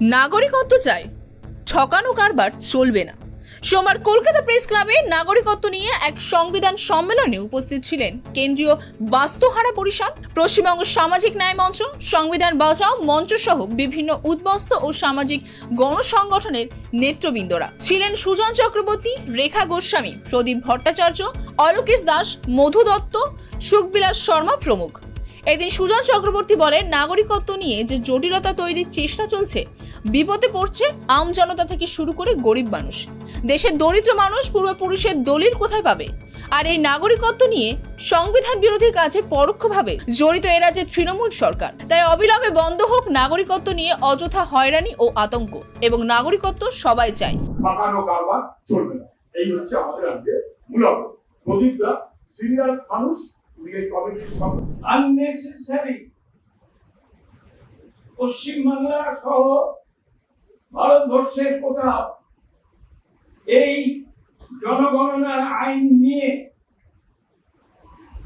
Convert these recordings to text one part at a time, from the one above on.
নাগরিকত্ব চাই। ঠকানো কারবার চলবে না। সোমবার কলকাতা প্রেস ক্লাবে নাগরিকত্ব নিয়ে এক সংবিধান সম্মেলনে উপস্থিত ছিলেন কেন্দ্রীয় বাস্তুহারা পরিষদ, পশ্চিমবঙ্গ সামাজিক ন্যায় মঞ্চ, সংবিধান বাঁচাও মঞ্চ সহ বিভিন্ন উদ্বস্ত ও সামাজিক গণসংগঠনের নেতৃবৃন্দরা। ছিলেন সুজন চক্রবর্তী, রেখা গোস্বামী, প্রদীপ ভট্টাচার্য, অলোকেশ দাস, মধু দত্ত, সুখবিলাস শর্মা প্রমুখ। এদিন সুজন চক্রবর্তী বলেন, নাগরিকত্ব নিয়ে যে জটিলতা তৈরির চেষ্টা চলছে বিপদে পড়ছে আম জনতা থেকে শুরু করে গরিব মানুষ। দেশের দরিদ্র মানুষ পূর্বপুরুষের দলিল কোথায় পাবে? আর এই নাগরিকত্ব নিয়ে সংবিধান বিরোধী কাজে পরোক্ষভাবে জড়িত এ রাজ্যের তৃণমূল সরকার। তাই অবিলম্বে বন্ধ হোক নাগরিকত্ব নিয়ে অযথা হয়রানি ও আতঙ্ক। এবং নাগরিকত্ব সবাই চায়। পাকানো কারবার চলবে না। এই হচ্ছে আমাদের আজকে মূলত প্রদীপরা সিনিয়র মানুষ আননেসেসারি পশ্চিমবাংলা সহ ভারতবর্ষের কোথাও এই জনগণনার আইন নিয়ে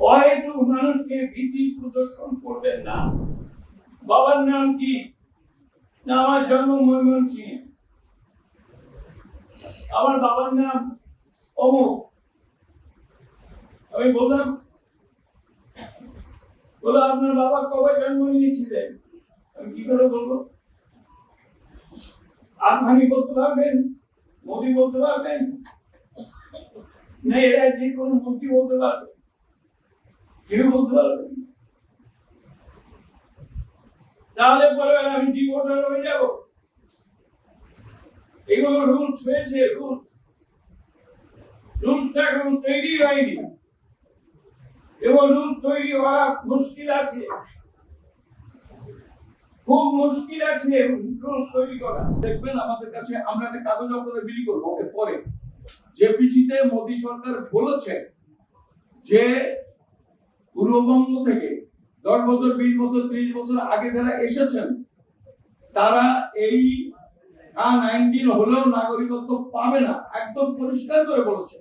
অহেতু মানুষকে ভীতি প্রদর্শন করবেন না। বাবার নাম কি? না, আমার জন্ম ময়মনসিংহে। আমার বাবার নাম অমুক। আমি বললাম বলো আপনার বাবা কবে জন্ম নিয়েছিলেন? আমি কি করে বলব? আনহানি বলতে পারবেন, মোদী বলতে পারবেন না যে কোনো মন্ত্রী বলতে পারবে কেউ বলতে পারবে তাহলে পরে আমি ডিভোটার হয়ে যাব? এগুলো রুলস হয়েছে রুলস রুলসটা এখন তৈরি হয়নি। এবং রুলস তৈরি হওয়া মুশকিল আছে। খুব মুশকিল আছে রুলস তৈরি করা। দেখবেন আমাদের কাছে আমরা একটা কাগজ আপনাদের বিলি করব এর পরে যে পিছিতে মোদী সরকার বলেছে যে পূর্ববঙ্গ থেকে দশ বছর, বিশ বছর, ত্রিশ বছর আগে যারা এসেছেন, তারা এই নাইনটিন হলেও নাগরিকত্ব পাবে না, একদম পরিষ্কার করে বলেছে।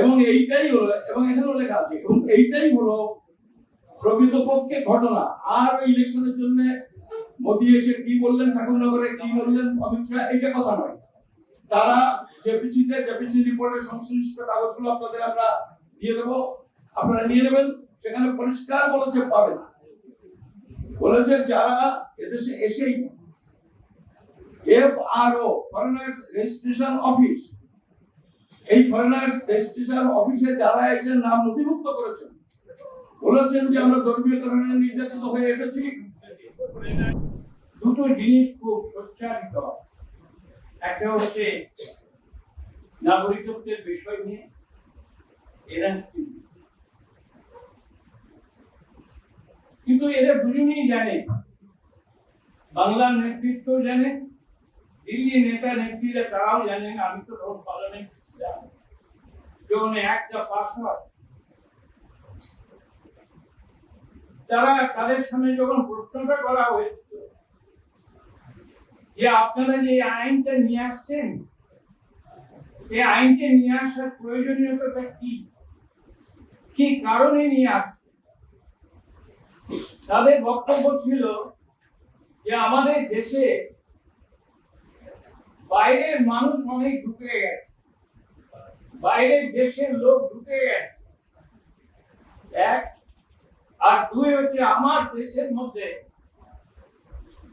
এবং এইটাই হলো, এবং এখানেও লেখা আছে, এবং এইটাই হলো প্রকৃতপক্ষে ঘটনা। আর ওই ইলেকশনের জন্য মোদী এসে কি বললেন, ঠাকুরনগরে কি বললেন, অমিত শাহ এটা কথা নয়। তারা জেপিসিতে, জেপিসি রিপোর্টের সংশ্লিষ্ট কাগজগুলো আপনাদের আমরা দিয়ে দেবো। আপনারা নিয়ে নেবেন, সেখানে পরিষ্কার বলেছে পাবে না বলেছে যারা এদেশে এসেই F R O foreigners registration office এই ফরেনার্স রেজিস্ট্রেশন অফিসে যারা এসে নাম নথিভুক্ত করেছেন বলেছেন যে আমরা ধর্মীয় কারণে নির্যাতিত হয়ে এসেছি। দুটো জিনিস খুব সোচ্চারিত। একটা হচ্ছে নাগরিকত্বের বিষয় নিয়ে এনআরসি কিন্তু এরা দুজনেই জানে, বাংলার নেতৃত্ব জানে দিল্লি নেতা নেত্রীরা তারাও জানেন, আমি তো তখন পার্লামেন্ট ছিলাম একটা পাস হয় তারা তাদের সামনে যখন প্রশ্নটা করা হয়েছিল যে আপনারা যে আইনটা নিয়ে আসছেন, এই আইনকে নিয়ে আসার প্রয়োজনীয়তাটা কি? কি কারণে নিয়ে আসছেন? তাদের বক্তব্য ছিল যে আমাদের দেশে বাইরের মানুষ অনেক ঢুকে গেছে। বাইরের দেশের লোক ঢুকে গেছে। এক দুই হচ্ছে আমার দেশের মধ্যে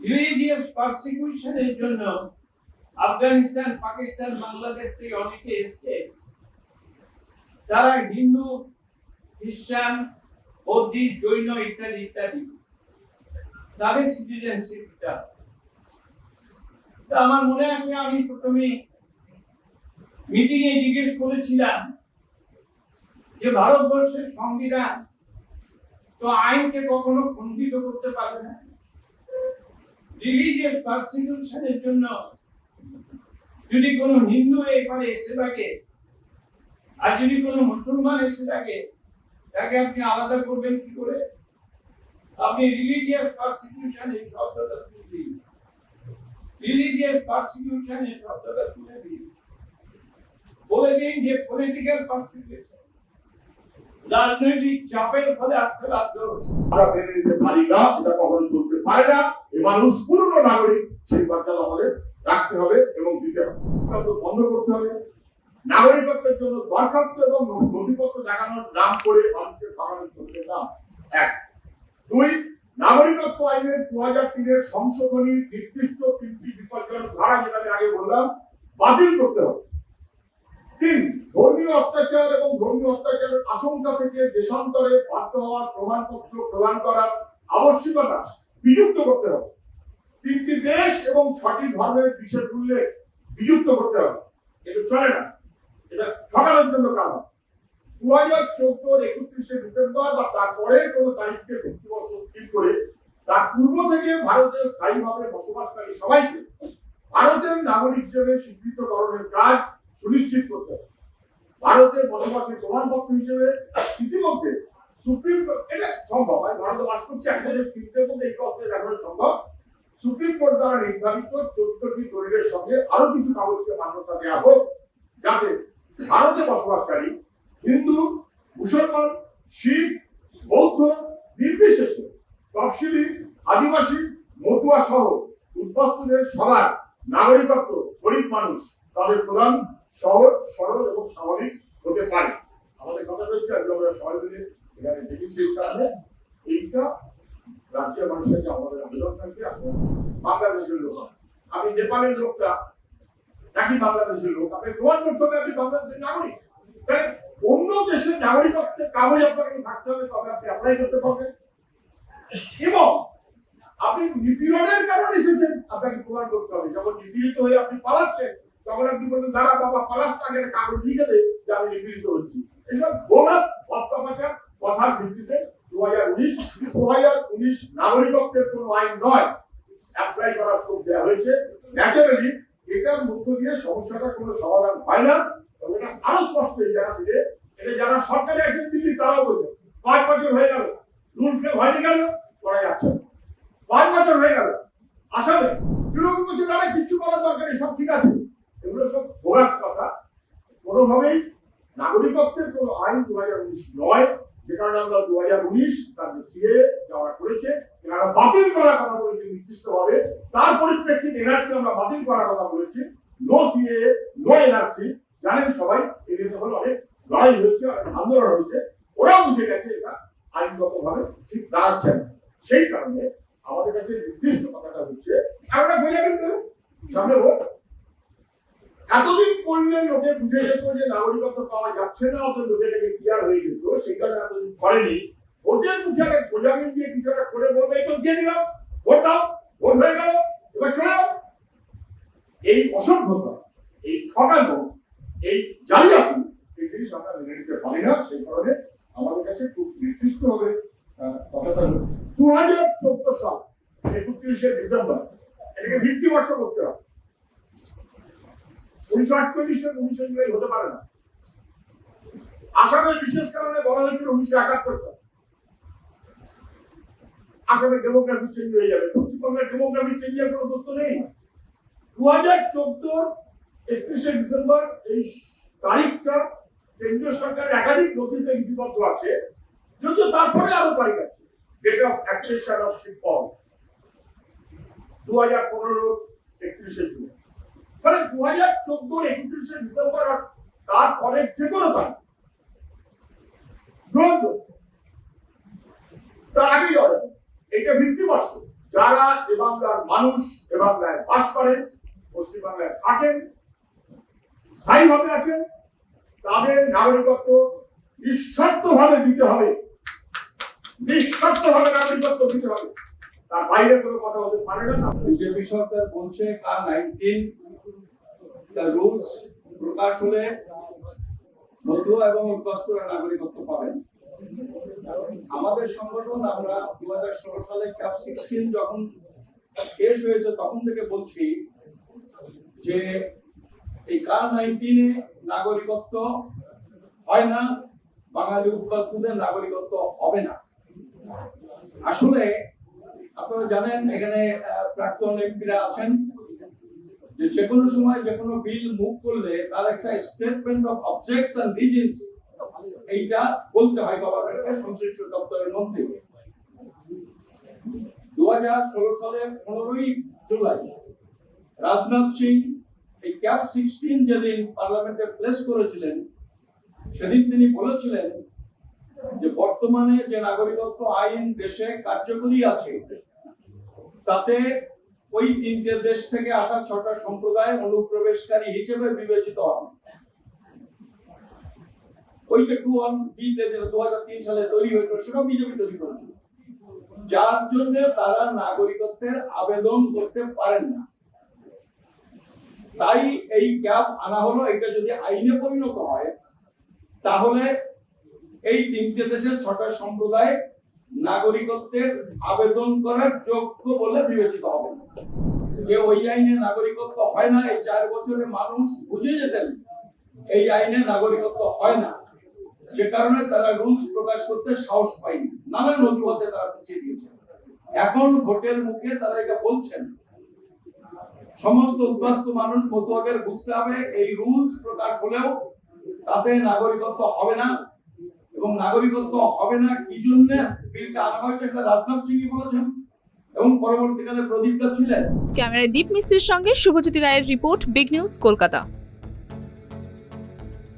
রিলিজিয়াস জন্য আফগানিস্তান, পাকিস্তান, বাংলাদেশ থেকে অনেকে এসছে। তারা হিন্দু, খ্রিস্টান বৌদ্ধিক জৈন ইত্যাদি ইত্যাদি। তাদের সিটিজেনশিপটা আমার মনে আছে, আমি প্রথমে মিটিং এ জিজ্ঞেস করেছিলাম যে ভারতবর্ষের সংবিধান তো আইনকে কখনো খণ্ডিত করতে পারবে না। রিলিজিয়াস পারসিকিউশনের জন্য যদি কোনো হিন্দু এখানে এসে থাকে, আর যদি কোনো মুসলমান এসে থাকে, তাকে আপনি আলাদা করবেন কি করে? আপনি রিলিজিয়াস পারসিকিউশন এই শব্দটা তুলে দিন। রিলিজিয়াস পারসিকিউশন এই শব্দটা তুলে দিন। বলে দিন যে পলিটিক্যাল পারসিকিউশন রাজনৈতিক চাপের ফলে বাধ্য হচ্ছে আমরা মেনে নিতে পারি না, এটা কখনো চলতে পারে না। এ মানুষ পূর্ণ নাগরিক, সেই মর্যাদা আমাদের রাখতে হবে এবং দিতে হবে। বন্ধ করতে হবে। নাগরিকত্বের জন্য দরখাস্ত এবং নথিপত্র দেখানোর নাম করে মানুষকে ঠকানো চলবে না। এক। দুই, নাগরিকত্ব আইনের দু হাজার তিনের সংশোধনীর নির্দিষ্ট তিনটি বিপজ্জনক ধারা যেটা আমি আগে বললাম, বাতিল করতে হবে। তিন ধর্মীয় অত্যাচার এবং ধর্মীয় অত্যাচারের আশঙ্কা থেকে দেশান্তরে বাধ্য হওয়ার প্রমাণপত্র প্রদান করার আবশ্যকতা বিযুক্ত করতে হবে। তিনটি দেশ এবং ছটি ধর্মের বিশেষ উল্লেখ বিযুক্ত করতে হবে। এটা চলে না। এটা ঠকানোর জন্য কারণ। দু হাজার চোদ্দোর একত্রিশে ডিসেম্বর বা তারপরে কোনো তারিখকে ভিত্তিবর্ষ স্থির করে তার পূর্ব থেকে ভারতে স্থায়ীভাবে বসবাসকারী সবাইকে ভারতের নাগরিক হিসেবে স্বীকৃতকরণের কাজ সুনিশ্চিত করতে হবে। ভারতের বসবাসের প্রমাণপত্র হিসেবে ইতিমধ্যে সুপ্রিম কোর্ট এটা সম্ভব আমি ভারতে বাস করছি এখন তিনটের মধ্যে এই কষ্টে দেখানো সম্ভব। সুপ্রিম কোর্ট দ্বারা নির্ধারিত চোদ্দটি দলিলের সঙ্গে আরও কিছু কাগজকে মান্যতা দেওয়া হোক, যাতে ভারতে বসবাসকারী হিন্দু, মুসলমান, শিখ, বৌদ্ধ, নির্বিশেষে তফসিলি, আদিবাসী মতুয়া সহ উদ্বাস্তুদের সবার নাগরিকত্ব গরিব মানুষ তাদের প্রধান সহজ, সরল এবং স্বাভাবিক হতে পারে। আমাদের কথা হচ্ছে, আজকে আমরা সবাই মিলে এখানে দেখেছি এই কারণে। এইটা রাজ্যের মানুষের যে আমাদের আবেদন থাকবে বাংলাদেশের লোক। আমি নেপালের লোকটা, নাকি বাংলাদেশের লোক? আপনি প্রমাণ করতে হবে আপনি বাংলাদেশের নাগরিক। তাহলে অন্য দেশের নাগরিকত্বের কাগজ আপনাকে থাকতে হবে, তবে আপনি অ্যাপ্লাই করতে পারবেন। এবং আপনি নিপীড়নের কারণে এসেছেন, আপনাকে প্রমাণ করতে হবে। যখন নিপীড়িত হয়ে আপনি পালাচ্ছেন তখন আপনি বলবেন দাঁড়া বাবা, পালাস তাকে একটা কাগজ লিখে দে, যে আমি নিপীড়িত হচ্ছি। এসব বোনাস ভক্তপাচার কথার ভিত্তিতে দু হাজার উনিশ দু হাজার উনিশ নাগরিকত্বের কোনো আইন নয়। অ্যাপ্লাই করার স্কোপ দেওয়া হয়েছে। ন্যাচারালি এটার মধ্য দিয়ে সমস্যাটা কোনো সমাধান হয় না। তবে এটা আরও স্পষ্ট এই জায়গা থেকে, এটা যারা সরকারি একজন দিল্লি, তারাও বলবে, পাঁচ বছর হয়ে গেল, রুল ফ্রেম হয়নি গেল করা যাচ্ছে পাঁচ বছর হয়ে গেল। আসামে তৃণমূল বলছে দাদা কিচ্ছু করার দরকার নেই, সব ঠিক আছে। এগুলো সব বোগাস কথা। কোনোভাবেই নাগরিকত্বের কোনো আইন দু হাজার উনিশ নয়, যে কারণে আমরা দু হাজার উনিশ তার সিএ যারা করেছে, এনারা বাতিল করার কথা বলেছে নির্দিষ্টভাবে। তার পরিপ্রেক্ষিতে এনআরসি আমরা বাতিল করার কথা বলেছি। নো সিএ নো এনআরসি জানেন সবাই এদের তখন অনেক লড়াই হয়েছে আন্দোলন হয়েছে। ওরাও বুঝে গেছে এটা আইনগতভাবে ঠিক দাঁড়াচ্ছে না। সেই কারণে আমাদের কাছে নির্দিষ্ট কথাটা হচ্ছে, আমরা বোঝা কিন্তু সামনে ভোট। এতদিন করলে লোকে বুঝে যেত যে নাগরিকত্ব পাওয়া যাচ্ছে না, অত লোকেটাকে ক্লিয়ার হয়ে যেত সেই কারণে এতদিন করেনি। ভোটের মুখে একটা গোজামিন দিয়ে কিছু একটা করে বলবে, এই তো দিয়ে দিলাম। ভোট দাও, ভোট হয়ে গেল, এবার চলে এই অসভ্যতা, এই ঠকানো এই জালিয়াতি, এই জিনিস আমরা মেনে নিতে পারি না, সেই কারণে আমাদের কাছে খুব নির্দিষ্ট হবে কথাটা দু হাজার চোদ্দ সাল, একত্রিশে ডিসেম্বর, এটাকে ভিত্তি বর্ষ করতে হবে। উনিশশো আটচল্লিশের উনিশশো জুলাই হতে পারে না। আসামের বিশেষ কারণে বলা হয়েছিল উনিশশো একাত্তর সাল। আসামের ডেমোগ্রাফি চেঞ্জ হয়ে যাবে। পশ্চিমবঙ্গের ডেমোগ্রাফি চেঞ্জের কোনো প্রশ্ন নেই। দু হাজার চোদ্দোর একত্রিশে ডিসেম্বর এই তারিখটা কেন্দ্রীয় সরকারের একাধিক নথিতে লিপিবদ্ধ আছে। যদিও তারপরে আরও তারিখ আছে। ডেট অফ অ্যাক্সেশন অফ শিবপল দু হাজার পনেরো একত্রিশে জুন মানে দু হাজার চোদ্দোর একত্রিশে ডিসেম্বর আর তারপরে যে কোনো তারিখ। তার আগে যাওয়া যাবে এটা ভিত্তিবর্ষ যারা এ বাংলার মানুষ, এ বাংলায় বাস করেন পশ্চিমবাংলায় থাকেন স্থায়ীভাবে আছেন, তাদের নাগরিকত্ব নিঃশর্তভাবে দিতে হবে। নিঃশর্তভাবে নাগরিকত্ব দিতে হবে। তার বাইরে কোনো কথা না বিজেপি সরকার বলছে কার নাইনটিন দ্য রুলস প্রকাশ হলে এবং নাগরিকত্ব পাবেন। আমাদের সংগঠন, আমরা দু হাজার ষোলো সালে ক্যাপ সিক্সটিন যখন শেষ হয়েছে, তখন থেকে বলছি যে এই কার নাইনটিনে নাগরিকত্ব হয় না, বাঙালি উদ্বাস্তুদের নাগরিকত্ব হবে না। আসলে আপনারা জানেন, এখানে প্রাক্তন এমপিরা আছেন। যে যে কোনো সময় যে কোনো বিল মুভ করলে তার একটা statement of objects and reasons এইটা বলতে হয় গভর্নমেন্টকে, সংশ্লিষ্ট দপ্তরের মন্ত্রীকে দু হাজার ষোলো সালের পনেরোই জুলাই, রাজনাথ সিং এই ক্যাপ সিক্সটিন যেদিন পার্লামেন্টে প্লেস করেছিলেন, সেদিন তিনি বলেছিলেন যে বর্তমানে যে নাগরিকত্ব আইন দেশে কার্যকরী আছে তাতে ওই তিনটে দেশ থেকে আসা ছটা সম্প্রদায় অনুপ্রবেশকারী হিসেবে বিবেচিত হন। ওই যে টু ওয়ান বিতে যেটা দু হাজার তিন সালে তৈরি হয়েছিল, সেটাও বিজেপি তৈরি করেছিল। যার জন্য তারা নাগরিকত্বের আবেদন করতে পারেন না। তাই এই গ্যাপ আনা হলো, এটা যদি আইনে পরিণত হয়, তাহলে এই তিনটে দেশের ছটা সম্প্রদায় নাগরিকত্বের আবেদন করার যোগ্য বলে বিবেচিত হবে যে ওই আইনে নাগরিকত্ব হয় না, এই চার বছরে মানুষ বুঝে যেতেন এই আইনে নাগরিকত্ব হয় না। সে কারণে তারা রুলস প্রকাশ করতে সাহস পায়নি। নানান অজুহাতে তারা পিছিয়ে দিয়েছে এখন ভোটের মুখে তারা এটা বলছেন। সমস্ত উদ্বাস্ত মানুষ মতুয়াদের বুঝতে হবে, এই রুলস প্রকাশ হলেও তাতে নাগরিকত্ব হবে না। এবং নাগরিকত্ব হবে না, কি জন্য? বিলটা আনা হয়েছে এটা রাজনাথ সিংই বলেছেন। এবং পরবর্তীকালে প্রদীপ ছিলেন। ক্যামেরায় দীপ মিস্ত্রির সঙ্গে শুভজ্যোতি রায়ের রিপোর্ট, বিগ নিউজ, কলকাতা।